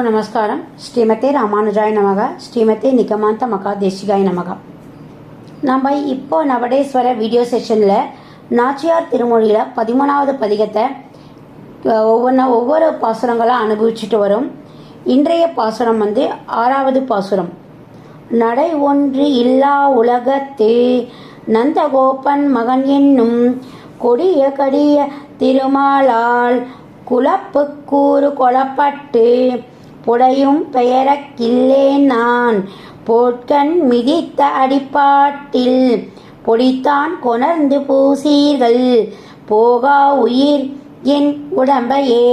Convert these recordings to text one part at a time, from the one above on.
எல்லோருக்கும் நமஸ்காரம் ஸ்ரீமதே ராமானுஜாய் நமக ஸ்ரீமதே நிகமாந்த மகா தேசிகாய் நமக நம்ம இப்போ நவடேஸ்வர வீடியோ செஷனில் நாச்சியார் திருமொழியில் பதிமூணாவது பதிகத்தை ஒவ்வொன்றா ஒவ்வொரு பாசுரங்களாக அனுபவிச்சுட்டு வரும் இன்றைய பாசுரம் வந்து ஆறாவது பாசுரம் நடை ஒன்று இல்லா உலகத்தே நந்தகோபன் மகன் என்னும் கொடிய கடிய திருமாலால் குழப்பு கூறு கொலப்பட்டு புடையும் பெயரக்கில்லேன் நான். போட்கண் மிதித்த அடிப்பாட்டில் பொடித்தான் கொணர்ந்து பூசீர்கள். போகா உயிர் என் உடம்பையே.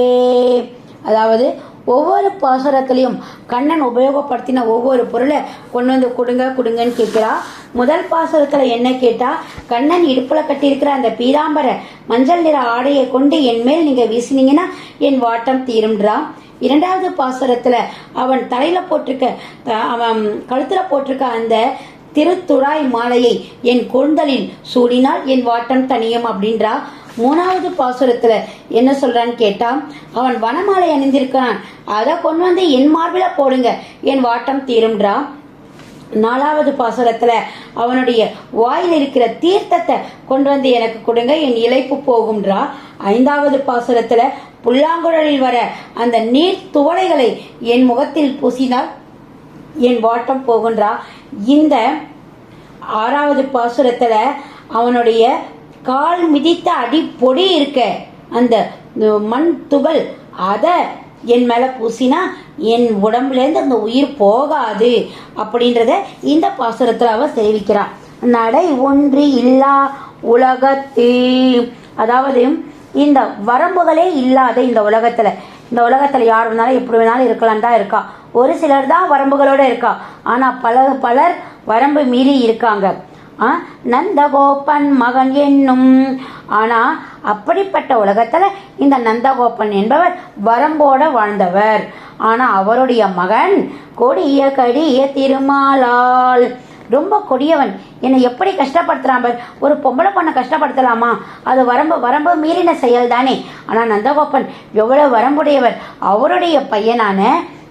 அதாவது ஒவ்வொரு பாசுரத்திலையும் கண்ணன் உபயோகப்படுத்தின ஒவ்வொரு பொருளை கொண்டு வந்து கொடுங்க கொடுங்கன்னு கேட்குறா. முதல் பாசுரத்தில் என்ன கேட்டால் கண்ணன் இடுப்பில் கட்டியிருக்கிற அந்த பீதாம்பர மஞ்சள் நிற ஆடையை கொண்டு என் மேல் நீங்கள் வீசினீங்கன்னா என் வாட்டம் தீரும்ன்றான் இரண்டாவது பாசுரத்தில் அவன் தலையில் போட்டிருக்க அவன் கழுத்தில் போட்டிருக்க அந்த திருத்துழாய் மாலையை என் கொழுந்தலில் சூடினால் என் வாட்டம் தனியும் அப்படின்றா. மூணாவது பாசுரத்தில் என்ன சொல்கிறான்னு கேட்டால் அவன் வனமாலை அணிந்திருக்கிறான். அதை கொண்டு வந்து என் மார்பில் போடுங்க என் வாட்டம் தீரும்ன்றான் நாலாவது பாசுரத்துல அவனுடைய வாயில் இருக்கிற தீர்த்தத்தை கொண்டு வந்து எனக்கு கொடுங்க என் இழைப்பு போகும்ன்றா. ஐந்தாவது பாசுரத்துல புல்லாங்குழலில் வர அந்த நீர் துவளைகளை என் முகத்தில் பூசினால் என் வாட்டம் போகுன்றா இந்த ஆறாவது பாசுரத்துல அவனுடைய கால் மிதித்த அடி பொடி இருக்க அந்த மண் துகள் அதை என் மேலே பூசினா என் உடம்புலேருந்து அந்த உயிர் போகாது அப்படின்றத இந்த பாசுரத்தில் அவ தெரிவிக்கிறார் நடை ஒன்று இல்லா உலகத்து. அதாவது இந்த வரம்புகளே இல்லாத இந்த உலகத்தில். இந்த உலகத்தில் யார் வேணாலும் எப்படி வேணாலும் இருக்கலாம் தான் இருக்கா. ஒரு சிலர் தான் வரம்புகளோட இருக்கா. ஆனால் பல பலர் வரம்பு மீறி இருக்காங்க. நந்தகோபன் மகன் என்னும். ஆனா அப்படிப்பட்ட உலகத்துல இந்த நந்தகோபன் என்பவர் வரம்போட வாழ்ந்தவர். ஆனா அவருடைய மகன் கொடிய கடிய திருமாலால். ரொம்ப கொடியவன். என்னை எப்படி கஷ்டப்படுத்துறான் பார். ஒரு பொம்பளை பொண்ணை கஷ்டப்படுத்தலாமா? அது வரம்பு வரம்பு மீறின செயல் தானே நந்தகோபன் எவ்வளோ வரம்புடையவர். அவருடைய பையனான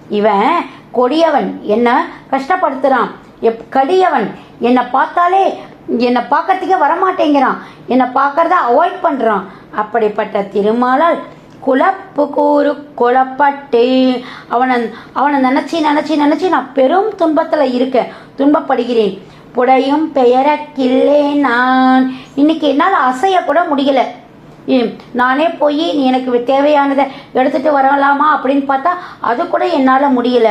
இவன் கொடியவன். என்ன? கஷ்டப்படுத்துகிறான் எப் கடியவன். என்னை பார்த்தாலே என்னை பார்க்கறதுக்கே வரமாட்டேங்கிறான். என்னை பார்க்கறத அவாய்ட் பண்ணுறான் அப்படிப்பட்ட திருமாலால் குழப்பு கூறு குலப்பட்டு அவனை அவனை நினச்சி நினச்சி நினச்சி நான் பெரும் துன்பத்தில் இருக்கேன். துன்பப்படுகிறேன். புடையும் பெயரக்கில்லே நான். இன்னைக்கு என்னால் அசைய கூட முடியல. நானே போய் நீ எனக்கு தேவையானதை எடுத்துகிட்டு வரலாமா அப்படின்னு பார்த்தா அது கூட என்னால் முடியல.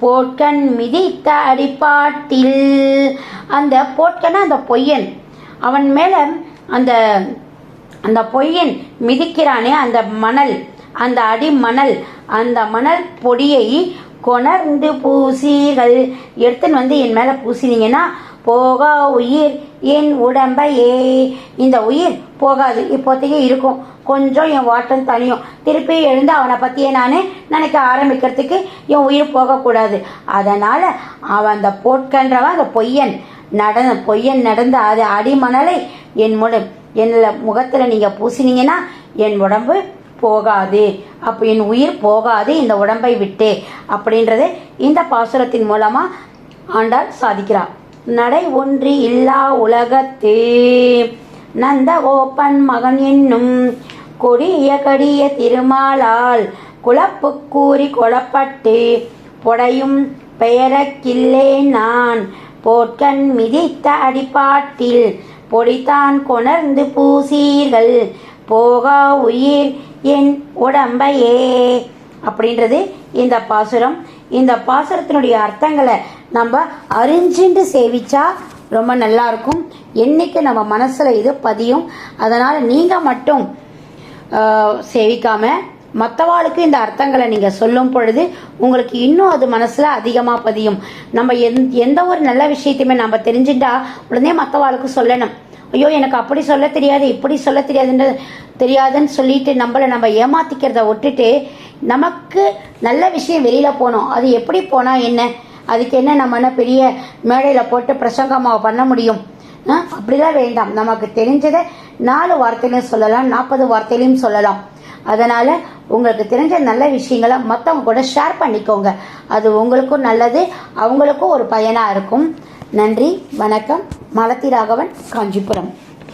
போட்கண் மிதித்த அடிப்பாட்டில். அந்த போட்கன அந்த பொய்யன். அவன் மேலே அந்த அந்த பொய்யன் மிதிக்கிறானே அந்த மணல் அந்த அடி மணல் அந்த மணல் பொடியை கொணர்ந்து பூசிகள் எடுத்துன்னு வந்து என் மேலே பூசினீங்கன்னா போகா உயிர் என் உடம்பையே. இந்த உயிர் போகாது இப்போதைக்கு இருக்கும். கொஞ்சம் என் வாட்டம் தனியும் திருப்பி எழுந்து அவனை பற்றியே நான் நினைக்க ஆரம்பிக்கிறதுக்கு என் உயிர் போகக்கூடாது. அதனால் அவன் அந்த போட்கன்றவன் அந்த பொய்யன் நடந்த பொய்யன் நடந்த அது அடிமணலை என் முட என்னில் முகத்தில் நீங்கள் பூசினீங்கன்னா என் உடம்பு போகாது. அப்போ என் உயிர் போகாது இந்த உடம்பை விட்டு. அப்படின்றது இந்த பாசுரத்தின் மூலமாக ஆண்டாள் சாதிக்கிறார். நடை ஒன்றி இல்லா உலகத்தே. நந்தகோப்பன் மகன் என்னும் கொடிய கடிய திருமாலால் குழப்பு கூறி கொலப்பட்டு. பொடையும் பெயரக்கில்லே நான் போட்கண் மிதித்த அடிப்பாட்டில் பொடித்தான் கொணர்ந்து பூசீர்கள். போகா உயிர் என் உடம்பையே. அப்படின்றது இந்த பாசுரம். இந்த பாசுரத்தினுடைய அர்த்தங்களை நம்ம அறிஞ்சிண்டு சேவிச்சா ரொம்ப நல்லா இருக்கும் என்னைக்கு நம்ம மனசுல இது பதியும் அதனால நீங்க மட்டும் சேவிக்காமல் சேவிக்காம மற்றவாளுக்கு இந்த அர்த்தங்களை நீங்கள் சொல்லும் பொழுது உங்களுக்கு இன்னும் அது மனசில் அதிகமாக பதியும். நம்ம எந் எந்த ஒரு நல்ல விஷயத்தையுமே நம்ம தெரிஞ்சுட்டா உடனே மற்றவாளுக்கு சொல்லணும். ஐயோ எனக்கு அப்படி சொல்ல தெரியாது இப்படி சொல்ல தெரியாதுன்ற தெரியாதுன்னு சொல்லிட்டு நம்மளை நம்ம ஏமாத்திக்கிறத விட்டுட்டு நமக்கு நல்ல விஷயம் வெளியில் போகணும். அது எப்படி போனால் என்ன? அதுக்கு என்ன நம்ம என்ன பெரிய மேடையில் போட்டு பிரசங்கமாக பண்ண முடியும்? அப்படிலாம் வேண்டாம். நமக்கு தெரிஞ்சதை நாலு வார்த்தையிலையும் சொல்லலாம் நாற்பது வார்த்தையிலையும் சொல்லலாம். அதனால் உங்களுக்கு தெரிஞ்ச நல்ல விஷயங்களை மற்றவங்க கூட ஷேர் பண்ணிக்கோங்க. அது உங்களுக்கும் நல்லது அவங்களுக்கும் ஒரு பயனாக இருக்கும். நன்றி வணக்கம். மலத்தி ராகவன் காஞ்சிபுரம்.